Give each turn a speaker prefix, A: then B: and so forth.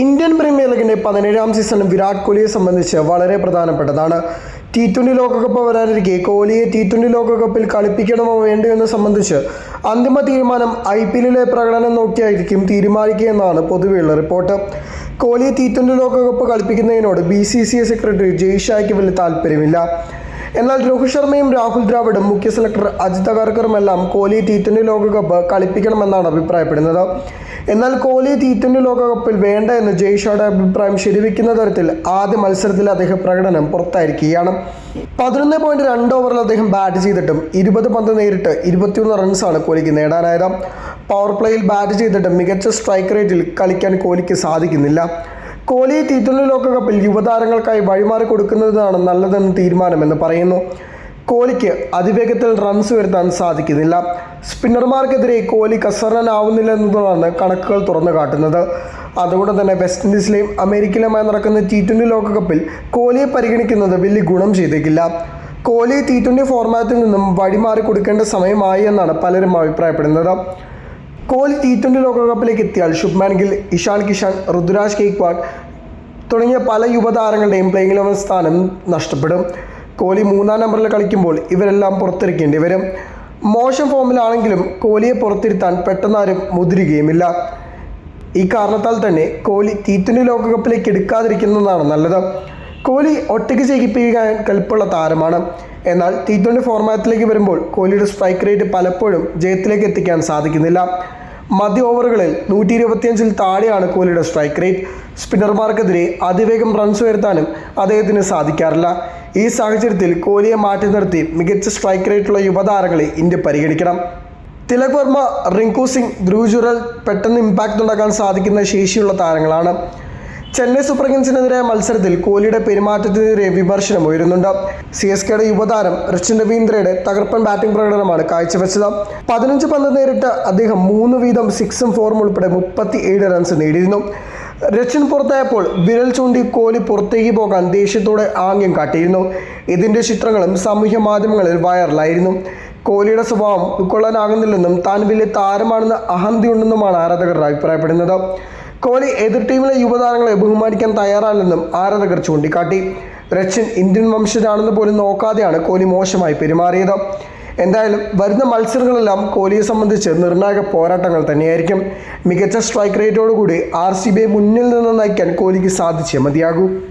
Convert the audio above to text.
A: Indian premier ലീഗിന്റെ പതിനേഴാം season Virat കോഹ്ലിയെ സംബന്ധിച്ച് വളരെ പ്രധാനപ്പെട്ടതാണ്. ടി ട്വന്റി ലോകകപ്പ് വരാനിരിക്കെ കോഹ്ലിയെ ടി ട്വന്റി ലോകകപ്പിൽ കളിപ്പിക്കണമോ വേണ്ടോ എന്ന് സംബന്ധിച്ച് അന്തിമ തീരുമാനം ഐ പി എല്ലിലെ പ്രകടനം നോക്കിയായിരിക്കും തീരുമാനിക്കുകയെന്നാണ് പൊതുവെയുള്ള റിപ്പോർട്ട്. കോഹ്ലിയെ ടി ട്വന്റി ലോകകപ്പ് കളിപ്പിക്കുന്നതിനോട് B C C I secretary ജയ്ഷായ്ക്ക് വലിയ താല്പര്യമില്ല. എന്നാൽ രോഹിത് ശർമ്മയും രാഹുൽ ദ്രാവിഡും മുഖ്യ സെലക്ടർ അജിത് അഗർക്കറുമെല്ലാം കോഹ്ലി ടി ട്വന്റി ലോകകപ്പ് കളിപ്പിക്കണമെന്നാണ് അഭിപ്രായപ്പെടുന്നത്. എന്നാൽ കോഹ്ലി ടി ട്വന്റി ലോകകപ്പിൽ വേണ്ട എന്ന് ജയ്ഷയുടെ അഭിപ്രായം ശരിവെക്കുന്ന തരത്തിൽ ആദ്യ മത്സരത്തിൽ അദ്ദേഹം പ്രകടനം പുറത്തായിരിക്കുകയാണ്. പതിനൊന്ന് പോയിന്റ് രണ്ട് ഓവറിൽ അദ്ദേഹം ബാറ്റ് ചെയ്തിട്ടും ഇരുപത് പന്ത് നേരിട്ട് ഇരുപത്തിയൊന്ന് റൺസാണ് കോഹ്ലിക്ക് നേടാനായത്. പവർ പ്ലേയിൽ ബാറ്റ് ചെയ്തിട്ടും മികച്ച സ്ട്രൈക്ക് റേറ്റിൽ കളിക്കാൻ കോഹ്ലിക്ക് സാധിക്കുന്നില്ല. കോഹ്ലി ടി ട്വന്റി ലോകകപ്പിൽ യുവതാരങ്ങൾക്കായി വഴിമാറി കൊടുക്കുന്നതാണ് നല്ലതെന്ന് തീരുമാനമെന്ന് പറയുന്നു. കോഹ്ലിക്ക് അതിവേഗത്തിൽ റൺസ് വരുത്താൻ സാധിക്കുന്നില്ല. സ്പിന്നർമാർക്കെതിരെ കോഹ്ലി കസറനാവുന്നില്ല എന്നതാണ് കണക്കുകൾ തുറന്നു കാട്ടുന്നത്. അതുകൊണ്ട് തന്നെ വെസ്റ്റ് ഇൻഡീസിലെയും അമേരിക്കയിലുമായി നടക്കുന്ന ടി ട്വന്റി ലോകകപ്പിൽ കോഹ്ലിയെ പരിഗണിക്കുന്നത് വലിയ ഗുണം ചെയ്തേക്കില്ല. കോഹ്ലി ടി ട്വന്റി ഫോർമാറ്റിൽ നിന്നും വഴിമാറി കൊടുക്കേണ്ട സമയമായി എന്നാണ് പലരും അഭിപ്രായപ്പെടുന്നത്. കോഹ്ലി ടി ട്വന്റി ലോകകപ്പിലേക്ക് എത്തിയാൽ ശുഭ്മാൻ ഗിൽ ഇഷാൻ കിഷാൻ ഋതുരാജ് കേക്വാഡ് തുടങ്ങിയ പല യുവതാരങ്ങളുടെയും പ്ലേയിങ് ഇലവൻ സ്ഥാനം നഷ്ടപ്പെടും. കോഹ്ലി മൂന്നാം നമ്പറിൽ കളിക്കുമ്പോൾ ഇവരെല്ലാം പുറത്തിരിക്കേണ്ടി വരും. മോശം ഫോമിലാണെങ്കിലും കോഹ്ലിയെ പുറത്തിരുത്താൻ പെട്ടെന്നാരും മുതിരുകയുമില്ല. ഈ കാരണത്താൽ തന്നെ കോഹ്ലി ടി ട്വന്റി ലോകകപ്പിലേക്ക് എടുക്കാതിരിക്കുന്നതാണ് നല്ലത്. കോഹ്ലി ഒറ്റയ്ക്ക് ചെയ്യിപ്പിക്കാൻ കൽപ്പുള്ള താരമാണ്. എന്നാൽ ടി ട്വന്റി ഫോർമാറ്റിലേക്ക് വരുമ്പോൾ കോഹ്ലിയുടെ സ്ട്രൈക്ക് റേറ്റ് പലപ്പോഴും ജയത്തിലേക്ക് എത്തിക്കാൻ സാധിക്കുന്നില്ല. മധ്യ ഓവറുകളിൽ നൂറ്റി ഇരുപത്തിയഞ്ചിൽ താഴെയാണ് കോഹ്ലിയുടെ സ്ട്രൈക്ക് റേറ്റ് സ്പിന്നർമാർക്കെതിരെ അതിവേഗം റൺസ് വരുത്താനും അദ്ദേഹത്തിന് സാധിക്കാറില്ല. ഈ സാഹചര്യത്തിൽ കോഹ്ലിയെ മാറ്റി നിർത്തി മികച്ച സ്ട്രൈക്ക് റേറ്റുള്ള യുവതാരങ്ങളെ ഇന്ത്യ പരിഗണിക്കണം. തിലക് വർമ്മ റിങ്കു സിംഗ് ധ്രുവ് ജുറൽ പെട്ടെന്ന് ഇമ്പാക്റ്റ് ഉണ്ടാക്കാൻ സാധിക്കുന്ന ശേഷിയുള്ള താരങ്ങളാണ്. ചെന്നൈ സൂപ്പർ കിങ്സിനെതിരായ മത്സരത്തിൽ കോഹ്ലിയുടെ പെരുമാറ്റത്തിനെതിരെ വിമർശനം ഉയരുന്നുണ്ട്. സി എസ് കെയുടെ യുവതാരം റിച്ചിൻ രവീന്ദ്രയുടെ തകർപ്പൻ ബാറ്റിംഗ് പ്രകടനമാണ് കാഴ്ചവെച്ചത്. പതിനഞ്ച് പന്ത് നേരിട്ട് അദ്ദേഹം മൂന്ന് വീതം സിക്സും ഫോറും ഉൾപ്പെടെ മുപ്പത്തി ഏഴ് റൺസ് നേടിയിരുന്നു. രച്ചിൻ പുറത്തായപ്പോൾ വിരൽ ചൂണ്ടി കോഹ്ലി പുറത്തേക്ക് പോകാൻ ദേഷ്യത്തോടെ ആംഗ്യം കാട്ടിയിരുന്നു. ഇതിന്റെ ചിത്രങ്ങളും സാമൂഹ്യ മാധ്യമങ്ങളിൽ വൈറലായിരുന്നു. കോഹ്ലിയുടെ സ്വഭാവം ഉൾക്കൊള്ളാനാകുന്നില്ലെന്നും താൻ വലിയ താരമാണെന്ന് അഹന്തിയുണ്ടെന്നുമാണ് ആരാധകർ അഭിപ്രായപ്പെടുന്നത്. കോഹ്ലി എതിർ ടീമിലെ യുവതാരങ്ങളെ ബഹുമാനിക്കാൻ തയ്യാറല്ലെന്നും ആരാധകർ ചൂണ്ടിക്കാട്ടി. റച്ചിൻ ഇന്ത്യൻ വംശജാണെന്ന് പോലും നോക്കാതെയാണ് കോഹ്ലി മോശമായി പെരുമാറിയത്. എന്തായാലും വരുന്ന മത്സരങ്ങളെല്ലാം കോഹ്ലിയെ സംബന്ധിച്ച് നിർണായക പോരാട്ടങ്ങൾ തന്നെയായിരിക്കും. മികച്ച സ്ട്രൈക്ക് റേറ്റോടുകൂടി ആർ സി ബിയെ മുന്നിൽ നിന്ന് നയിക്കാൻ കോഹ്ലിക്ക് സാധിച്ചേ മതിയാകൂ.